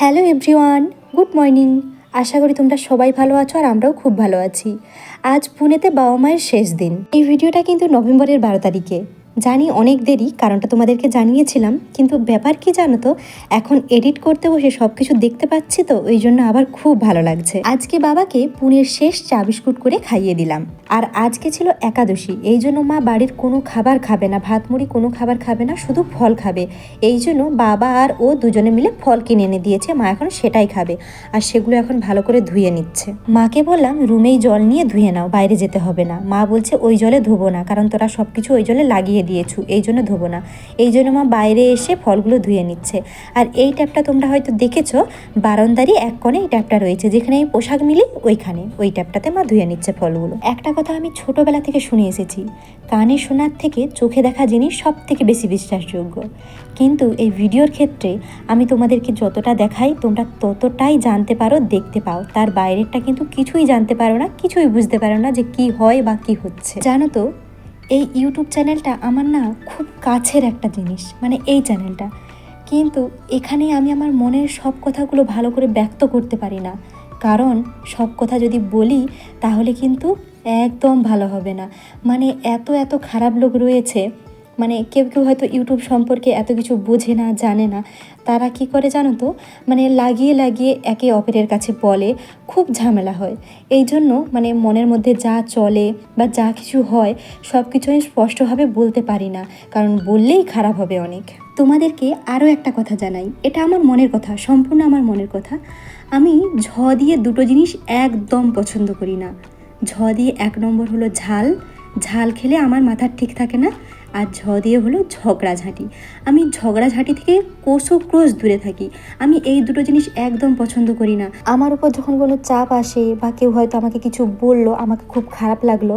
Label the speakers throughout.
Speaker 1: Hello everyone, good morning. আশা করি তোমরা সবাই ভালো আছো আর আমরাও খুব ভালো আছি। আজ পুনেতে বাবা মায়ের শেষ দিন। এই ভিডিওটা কিন্তু নভেম্বরের বারো তারিখে। জানি অনেক দেরি, কারণটা তোমাদেরকে জানিয়েছিলাম, কিন্তু ব্যাপার কি জানো তো, এখন এডিট করতে বসে সব কিছু দেখতে পাচ্ছি তো, ওই জন্য আবার খুব ভালো লাগছে। আজকে বাবাকে পুনের শেষ চা বিস্কুট করে খাইয়ে দিলাম। আর আজকে ছিল একাদশী, এই জন্য মা বাড়ির কোনো খাবার খাবে না, ভাত, মুড়ি কোনো খাবার খাবে না, শুধু ফল খাবে। এই জন্য বাবা আর ও দুজনে মিলে ফল কিনে এনে দিয়েছে, মা এখন সেটাই খাবে। আর সেগুলো এখন ভালো করে ধুয়ে নিচ্ছে। মাকে বললাম, রুমেই জল নিয়ে ধুয়ে নাও, বাইরে যেতে হবে না। মা বলছে, ওই জলে ধোবো না, কারণ তোরা সব কিছু ওই জলে লাগিয়ে দিয়েছু, এই জন্য ধোবো না। এই জন্য মা বাইরে এসে ফলগুলো ধুয়ে নিচ্ছে। আর এই ট্যাপটা তোমরা হয়তো দেখেছ, বারান্দারই এক কোণে এই ট্যাপটা রয়েছে। যেখানে আমি পোশাক মিলি ওইখানে। ওই ট্যাপটাতে মা ধুয়ে নিচ্ছে ফলগুলো। একটা কথা আমি ছোটবেলা থেকে শুনে এসেছি, কানে শোনার থেকে চোখে দেখা জিনিস সব থেকে বেশি বিশ্বাসযোগ্য। কিন্তু এই ভিডিওর ক্ষেত্রে আমি তোমাদেরকে যতটা দেখাই, তোমরা ততটাই জানতে পারো, দেখতে পাও। তার বাইরেরটা কিন্তু কিছুই জানতে পারো না, কিছুই বুঝতে পারো না যে কি হয় বা কি হচ্ছে। জানো তো এই ইউটিউব চ্যানেলটা আমার না খুব কাছের একটা জিনিস মানে এই চ্যানেলটা কিন্তু এখানে আমি আমার মনের সব কথাগুলো ভালো করে ব্যক্ত করতে পারি না। কারণ সব কথা যদি বলি, তাহলে কিন্তু একদম ভালো হবে না। মানে এত এত খারাপ লোক রয়েছে মানে কেউ কেউ হয়তো ইউটিউব সম্পর্কে এত কিছু বোঝে না, জানে না। তারা কি করে জানো তো? মানে লাগিয়ে লাগিয়ে একে অপরের কাছে বলে, খুব ঝামেলা হয়। এই জন্য মানে মনের মধ্যে যা চলে বা যা কিছু হয় সব কিছু আমি স্পষ্টভাবে বলতে পারি না। কারণ বললেই খারাপ হবে অনেক। তোমাদেরকে আরও একটা কথা জানাই। এটা আমার মনের কথা, সম্পূর্ণ আমার মনের কথা। আমি ঝ দিয়ে দুটো জিনিস একদম পছন্দ করি না। ঝ দিয়ে এক নম্বর হলো ঝাল। ঝাল খেলে আমার মাথার ঠিক থাকে না। আর ঝ দিয়ে হলো ঝগড়াঝাঁটি। আমি ঝগড়াঝাঁটি থেকে কোষো ক্রোশ দূরে থাকি। আমি এই দুটো জিনিস একদম পছন্দ করি না। আমার উপর যখন কোনো চাপ আসে বা কেউ হয়তো আমাকে কিছু বলল, আমাকে খুব খারাপ লাগল,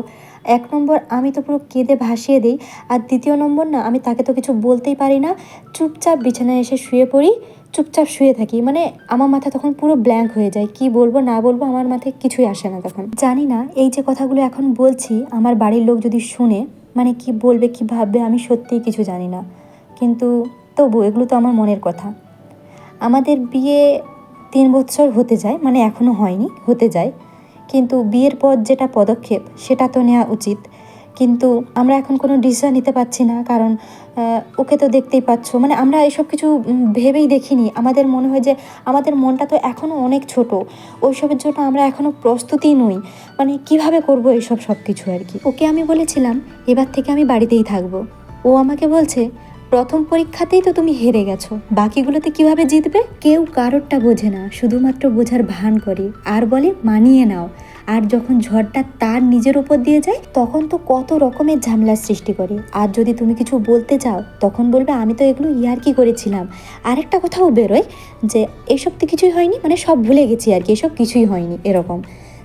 Speaker 1: এক নম্বর আমি তো পুরো কেঁদে ভাসিয়ে দিই, আর দ্বিতীয় নম্বর না, আমি তাকে তো কিছু বলতেই পারি না। চুপচাপ বিছানায় এসে শুয়ে পড়ি, চুপচাপ শুয়ে থাকি। মানে আমার মাথা তখন পুরো ব্ল্যাঙ্ক হয়ে যায়, কি বলব, না বলব আমার মাথায় কিছুই আসে না তখন। জানি না, এই যে কথাগুলো এখন বলছি, আমার বাড়ির লোক যদি শুনে মানে কি বলবে, কি ভাববে, আমি সত্যিই কিছু জানি না। কিন্তু তবু এগুলো তো আমার মনের কথা। আমাদের বিয়ে তিন বছর হতে যায় মানে এখনও হয়নি, হতে যায়। কিন্তু বিয়ের পর যেটা পদক্ষেপ, সেটা তো নেওয়া উচিত। কিন্তু আমরা এখন কোনো ডিসিশন নিতে পারছি না, কারণ ওকে তো দেখতেই পাচ্ছ। মানে আমরা এসব কিছু ভেবেই দেখিনি। আমাদের মনে হয় যে আমাদের মনটা তো এখনও অনেক ছোট। ওইসবের জন্য আমরা এখনও প্রস্তুতি নই। মানে কীভাবে করব এইসব সব কিছু আর কি? ওকে আমি বলেছিলাম, এবার থেকে আমি বাড়িতেই থাকব। ও আমাকে বলছে প্রথম পরীক্ষাতেই তো তুমি হেরে গেছো। বাকিগুলোতে কীভাবে জিতবে? কেউ কারোরটা বোঝে না, শুধুমাত্র বোঝার ভান করে। আর বলে, মানিয়ে নাও। আর যখন ঝড়টা তার নিজের উপর দিয়ে যায়, তখন তো কত রকমের ঝামেলার সৃষ্টি করে। আর যদি তুমি কিছু বলতে চাও, তখন বলবে, আমি তো এগুলো ইয়ার্কি করেছিলাম। আরেকটা কথাও বেরোয়, যে এসব তো কিছুই হয়নি মানে সব ভুলে গেছি আর কি, এসব কিছুই হয়নি এরকম।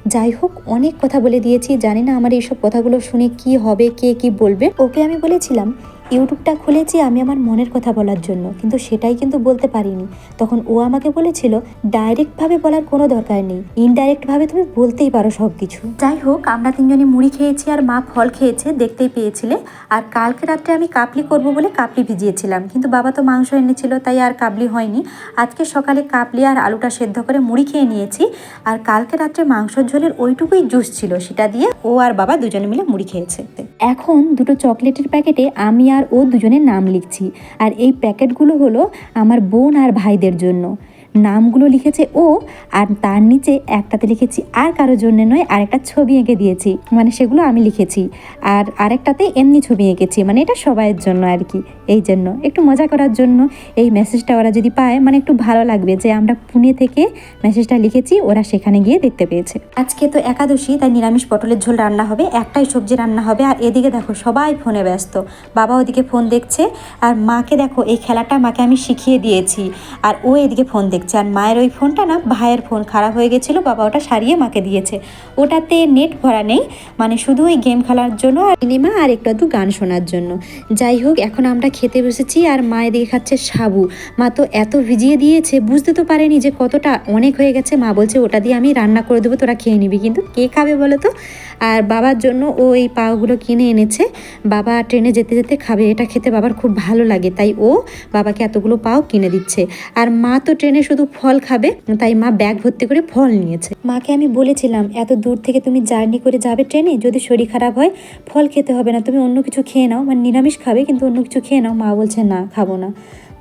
Speaker 1: যাই হোক, অনেক কথা বলে দিয়েছি, জানি না আমার এইসব কথাগুলো শুনে কি হবে, কে কি বলবে। ওকে আমি বলেছিলাম ইউটিউবটা খুলেছি আমি আমার মনের কথা বলার জন্য, কিন্তু সেটাই কিন্তু বলতে পারিনি। তখন ও আমাকে বলেছিল, ডাইরেক্টভাবে বলার কোনো দরকার নেই, ইনডাইরেক্টভাবে তুমি বলতেই পারো সব কিছু যাই হোক, আমরা তিনজনে মুড়ি খেয়েছি আর মা ফল খেয়েছে, দেখতেই পেয়েছিলে। আর কালকে রাত্রে আমি কাপলি করব বলে কাপলি ভিজিয়েছিলাম, কিন্তু বাবা তো মাংস এনেছিল, তাই আর কাবলি হয়নি। আজকে সকালে কাপলি আর আলুটা সেদ্ধ করে মুড়ি খেয়ে নিয়েছি, আর কালকে রাত্রে মাংসর ঝোলের ওইটুকুই জুস ছিল, সেটা দিয়ে ও আর বাবা দুজনে মিলে মুড়ি খেয়েছে। এখন দুটো চকলেটের প্যাকেটে আমি আর ও দুজনের নাম লিখছি। আর এই প্যাকেটগুলো হলো আমার বোন আর ভাইদের জন্য। নামগুলো লিখেছে ও, আর তার নিচে একটাতে লিখেছি, আর কারোর জন্য নয় আর একটা ছবি এঁকে দিয়েছি। মানে সেগুলো আমি লিখেছি। আর আরেকটাতে এমনি ছবি এঁকেছি মানে এটা সবাইয়ের জন্য আর কি, এই জন্য। একটু মজা করার জন্য এই মেসেজটা ওরা যদি পায় মানে একটু ভালো লাগবে যে আমরা পুনে থেকে মেসেজটা লিখেছি, ওরা সেখানে গিয়ে দেখতে পেয়েছে। আজকে তো একাদশী, তাই নিরামিষ পটলের ঝোল রান্না হবে, একটাই সবজি রান্না হবে, আর এদিকে দেখো সবাই ফোনে ব্যস্ত। বাবা ওদিকে ফোন দেখছে, আর মাকে দেখো এই খেলাটা মাকে আমি শিখিয়ে দিয়েছি, আর ও এদিকে ফোন দেখছে। আর মায়ের ওই ফোনটা না, ভাইয়ের ফোন খারাপ হয়ে গেছিল, বাবা ওটা সারিয়ে মাকে দিয়েছে। ওটাতে নেট ভরা নেই মানে শুধু ওই গেম খেলার জন্য আর সিনেমা আর একটু আধটু গান শোনার জন্য। যাই হোক, এখন আমরা খেতে বসেছি আর মা এদিকে খাচ্ছে সাবু। মা তো এত ভিজিয়ে দিয়েছে, বুঝতে তো পারেনি যে কতটা অনেক হয়ে গেছে। মা বলছে, ওটা দিয়ে আমি রান্না করে দেবো, তোরা খেয়ে নিবি। কিন্তু কে খাবে বলো তো? আর বাবার জন্য ও এই পাওগুলো কিনে এনেছে। বাবা ট্রেনে যেতে যেতে খাবে, এটা খেতে বাবার খুব ভালো লাগে। তাই ও বাবাকে এতগুলো পাও কিনে দিচ্ছে। আর মা তো ট্রেনে শুধু শুধু ফল খাবে, তাই মা ব্যাগ ভর্তি করে ফল নিয়েছে। মাকে আমি বলেছিলাম, এত দূর থেকে তুমি জার্নি করে যাবে ট্রেনে? যদি শরীর খারাপ হয়, ফল খেতে হবে না। তুমি অন্য কিছু খেয়ে নাও। মানে নিরামিষ খাবে, কিন্তু অন্য কিছু খেয়ে নাও। মা বলছে, না, খাব না।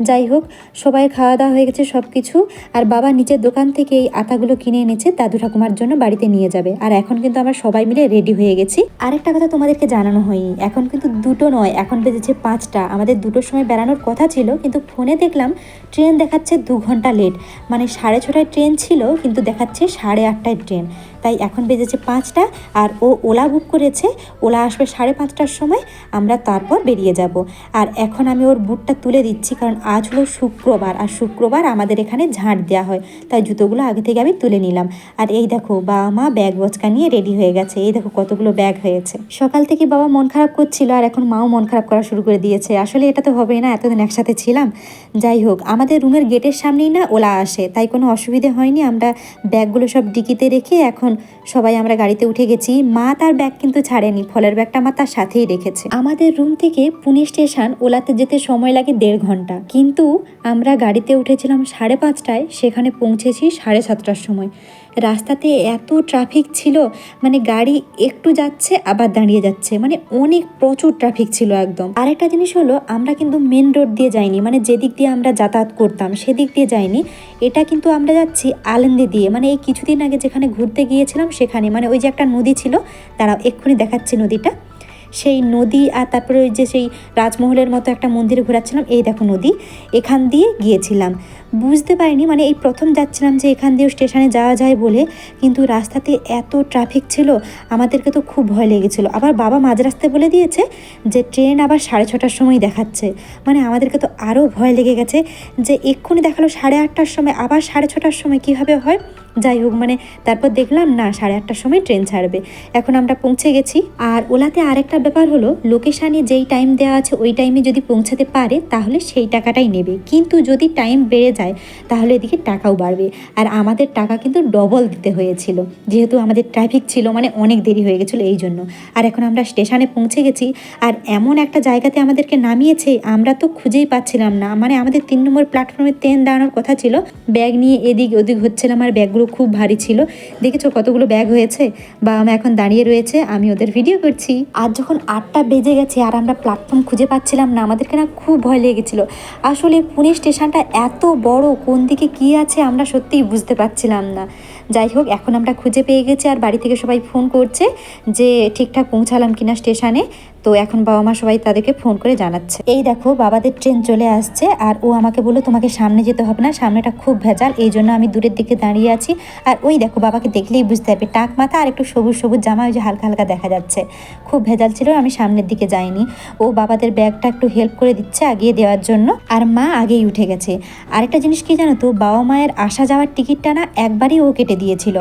Speaker 1: যাই হোক, সবাই খাওয়া দাওয়া হয়ে গেছে সব কিছু আর বাবা নিচের দোকান থেকে এই আতাগুলো কিনে এনেছে, দাদু ঠাকুমার জন্য বাড়িতে নিয়ে যাবে। আর এখন কিন্তু আমরা সবাই মিলে রেডি হয়ে গেছি। আরেকটা কথা তোমাদেরকে জানানো হয়নি, এখন কিন্তু দুটো নয়, এখন বেজেছে পাঁচটা। আমাদের দুটোর সময় বেড়ানোর কথা ছিল, কিন্তু ফোনে দেখলাম ট্রেন দেখাচ্ছে দু ঘণ্টা লেট মানে সাড়ে ছটায় ট্রেন ছিল, কিন্তু দেখাচ্ছে সাড়ে আটটায় ট্রেন। তাই এখন বেজেছে পাঁচটা আর ও ওলা বুক করেছে। ওলা আসবে সাড়ে পাঁচটার সময়, আমরা তারপর বেরিয়ে যাব। আর এখন আমি ওর বুটটা তুলে দিচ্ছি, কারণ আজ হলো শুক্রবার, আর শুক্রবার আমাদের এখানে ঝাঁট দেওয়া হয়, তাই জুতোগুলো আগে থেকে আমি তুলে নিলাম। আর এই দেখো বাবা মা ব্যাগ বচকা নিয়ে রেডি হয়ে গেছে। এই দেখো কতগুলো ব্যাগ হয়েছে। সকাল থেকে বাবা মন খারাপ করছিল, আর এখন মাও মন খারাপ করা শুরু করে দিয়েছে। আসলে এটা তো হবেই না, এতদিন একসাথে ছিলাম। যাই হোক, আমাদের রুমের গেটের সামনেই না ওলা আসে, তাই কোনো অসুবিধে হয়নি। আমরা ব্যাগগুলো সব ডিকিতে রেখে এখন সবাই আমরা গাড়িতে উঠে গেছি। মা তার ব্যাগ কিন্তু ছাড়েনি, ফলের ব্যাগটা আমার তার সাথেই রেখেছে। আমাদের রুম থেকে পুনে স্টেশন ওলাতে যেতে সময় লাগে দেড় ঘণ্টা। কিন্তু আমরা গাড়িতে উঠেছিলাম সাড়ে পাঁচটায়, সেখানে পৌঁছেছি সাড়ে সাতটার সময়। রাস্তাতে এত ট্রাফিক ছিল মানে গাড়ি একটু যাচ্ছে, আবার দাঁড়িয়ে যাচ্ছে। মানে অনেক প্রচুর ট্রাফিক ছিল একদম। আরেকটা জিনিস হলো, আমরা কিন্তু মেন রোড দিয়ে যাইনি মানে যেদিক দিয়ে আমরা যাতায়াত করতাম, সেদিক দিয়ে যাইনি। এটা কিন্তু আমরা যাচ্ছি আলেন্দে দিয়ে মানে এই কিছুদিন আগে যেখানে ঘুরতে গিয়েছিলাম সেখানে মানে ওই যে একটা নদী ছিল, তারা এক্ষুনি দেখাচ্ছে নদীটা। সেই নদী আর তারপরে ওই যে সেই রাজমহলের মতো একটা মন্দিরে ঘোরাচ্ছিলাম, এই দেখো নদী, এখান দিয়ে গিয়েছিলাম। বুঝতে পারিনি মানে এই প্রথম যাচ্ছিলাম যে এখান দিয়েও স্টেশনে যাওয়া যায় বলে, কিন্তু রাস্তাতে এত ট্রাফিক ছিল, আমাদেরকে তো খুব ভয় লেগেছিলো। আবার বাবা মাঝ রাস্তায় বলে দিয়েছে যে, ট্রেন আবার সাড়ে ছটার সময় দেখাচ্ছে। মানে আমাদেরকে তো আরও ভয় লেগে গেছে যে, এক্ষুনি দেখাল সাড়ে আটটার সময়, আবার সাড়ে ছটার সময় কীভাবে হয়? যাই হোক মানে তারপর দেখলাম, না, সাড়ে আটটার সময় ট্রেন ছাড়বে। এখন আমরা পৌঁছে গেছি। আর ওলাতে আরেকটা ব্যাপার হলো, লোকেশানে যেই টাইম দেওয়া আছে, ওই টাইমে যদি পৌঁছাতে পারে, তাহলে সেই টাকাটাই নেবে। কিন্তু যদি টাইম বেড়ে যায়, তাহলে এদিকে টাকাও বাড়বে। আর আমাদের টাকা কিন্তু ডবল দিতে হয়েছিল। যেহেতু আমাদের ট্রাফিক ছিল মানে অনেক দেরি হয়ে গেছিল এই জন্য। আর এখন আমরা স্টেশনে পৌঁছে গেছি, আর এমন একটা জায়গাতে আমাদেরকে নামিয়েছে, আমরা তো খুঁজেই পাচ্ছিলাম না। মানে আমাদের তিন নম্বর প্ল্যাটফর্মে ট্রেন দাঁড়ানোর কথা ছিল। ব্যাগ নিয়ে এদিক ওদিক হচ্ছিলাম আর ব্যাগগুলো খুব ভারী ছিল। দেখেছ কতগুলো ব্যাগ হয়েছে? বা আমি এখন দাঁড়িয়ে রয়েছে, আমি ওদের ভিডিও করছি। আর যখন আটটা বেজে গেছে, আর আমরা প্ল্যাটফর্ম খুঁজে পাচ্ছিলাম না, আমাদেরকে না খুব ভয় লেগেছিলো। আসলে পুনে স্টেশনটা এত বড়, কোন দিকে কী আছে আমরা সত্যিই বুঝতে পারছিলাম না। যাই হোক, এখন আমরা খুঁজে পেয়ে গেছি আর বাড়ি থেকে সবাই ফোন করছে যে ঠিকঠাক পৌঁছালাম কিনা স্টেশনে। তো এখন বাবা মা সবাই তাদেরকে ফোন করে জানাচ্ছে। এই দেখো, বাবাদের ট্রেন চলে আসছে আর ও আমাকে বলল, তোমাকে সামনে যেতে হবে না, সামনেটা খুব ভেজাল, এই জন্য আমি দূরের দিকে দাঁড়িয়ে আছি। আর ওই দেখো, বাবাকে দেখলেই বুঝতে হবে টাক মাথা আর একটু সবুজ সবুজ জামা, ওই যে হালকা হালকা দেখা যাচ্ছে। খুব ভেজাল ছিল, আমি সামনের দিকে যাইনি। ও বাবাদের ব্যাগটা একটু হেল্প করে দিচ্ছে আগিয়ে দেওয়ার জন্য। আর মা আগেই উঠে গেছে। আরেকটা জিনিস কি জানো তো বাবা মায়ের আসা যাওয়ার টিকিটটা না একবারই ও কেটে দিয়েছিল।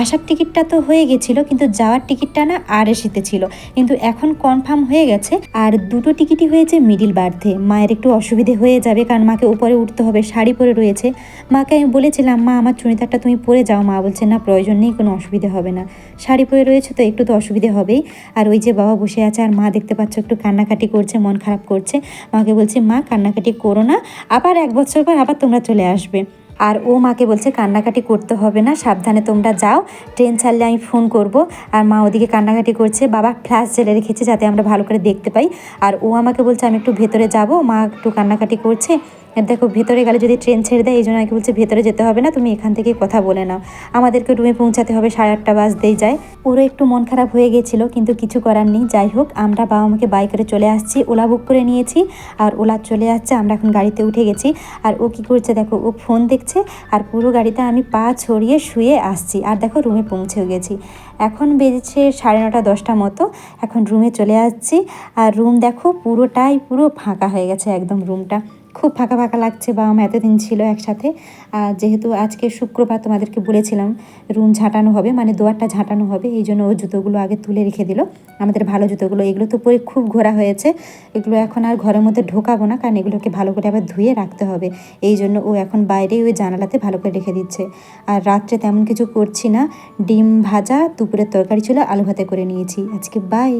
Speaker 1: আসার টিকিটটা তো হয়ে গেছিল, কিন্তু যাওয়ার টিকিটটা না আর এসিতে ছিল। কিন্তু এখন কনফার্ম হয়ে গেছে। আর দুটো টিকিটই হয়েছে মিডিল বার্থে। মায়ের একটু অসুবিধে হয়ে যাবে কারণ মাকে উপরে উঠতে হবে, শাড়ি পরে রয়েছে। মাকে আমি বলেছিলাম, মা, আমার চুড়িদারটা তুমি পরে যাও। মা বলছে, না, প্রয়োজন নেই, কোনো অসুবিধে হবে না। শাড়ি পরে রয়েছে তো একটু তো অসুবিধে হবেই। আর ওই যে বাবা বসে আছে আর মা দেখতে পাচ্ছ একটু কান্নাকাটি করছে, মন খারাপ করছে। মাকে বলছে, মা, কান্নাকাটি করো না। আবার এক বছর পর আবার তোমরা চলে আসবে। আর ও মাকে বলছে, কান্নাকাটি করতে হবে না, সাবধানে তোমরা যাও। ট্রেন ছাড়লে আমি ফোন করব। আর মা ওদিকে কান্নাকাটি করছে, বাবা ফ্ল্যাশ জেলে রেখেছে যাতে আমরা ভালো করে দেখতে পাই। আর ও আমাকে বলছে, আমি একটু ভেতরে যাব। মা একটু কান্নাকাটি করছে। দেখো, ভেতরে গেলে যদি ট্রেন ছেড়ে দেয় এই জন্য আমাকে বলছে ভেতরে যেতে হবে না, তুমি এখান থেকে কথা বলে নাও। আমাদেরকে রুমে পৌঁছাতে হবে, সাড়ে আটটা বাজতেই যায়। ওরও একটু মন খারাপ হয়ে গেছিল, কিন্তু কিছু করার নেই। যাই হোক, আমরা বাবা মাকে বাই করে চলে আসছি। ওলা বুক করে নিয়েছি, আর ওলা চলে আসছে, আমরা এখন গাড়িতে উঠে গেছি। আর ও কি করছে দেখো, ও ফোন দেখছে, আর পুরো গাড়িতে আমি পা ছড়িয়ে শুয়ে আসছি। আর দেখো রুমে পৌঁছেও গেছি। এখন বেজেছে সাড়ে নটা, দশটা মতো। এখন রুমে চলে আসছি। আর রুম দেখো, পুরোটাই পুরো ফাঁকা হয়ে গেছে, একদম রুমটা খুব ফাঁকা ফাঁকা লাগছে বাবা মা এতদিন ছিল একসাথে। আর যেহেতু আজকে শুক্রবার তোমাদেরকে বলেছিলাম, রুম ঝাঁটানো হবে মানে দোয়ারটা ঝাঁটানো হবে, এই জন্য ও জুতোগুলো আগে তুলে রেখে দিল। আমাদের ভালো জুতোগুলো, এগুলো তো পরে খুব ঘোরা হয়েছে। এগুলো এখন আর ঘরের মধ্যে ঢোকাবো না, কারণ এগুলোকে ভালো করে আবার ধুয়ে রাখতে হবে। এই জন্য ও এখন বাইরেই ওই জানালাতে ভালো করে রেখে দিচ্ছে। আর রাত্রে তেমন কিছু করছি না। ডিম ভাজা, দুপুরের তরকারি ছিল, আলু ভাতে করে নিয়েছি। আজকে বাই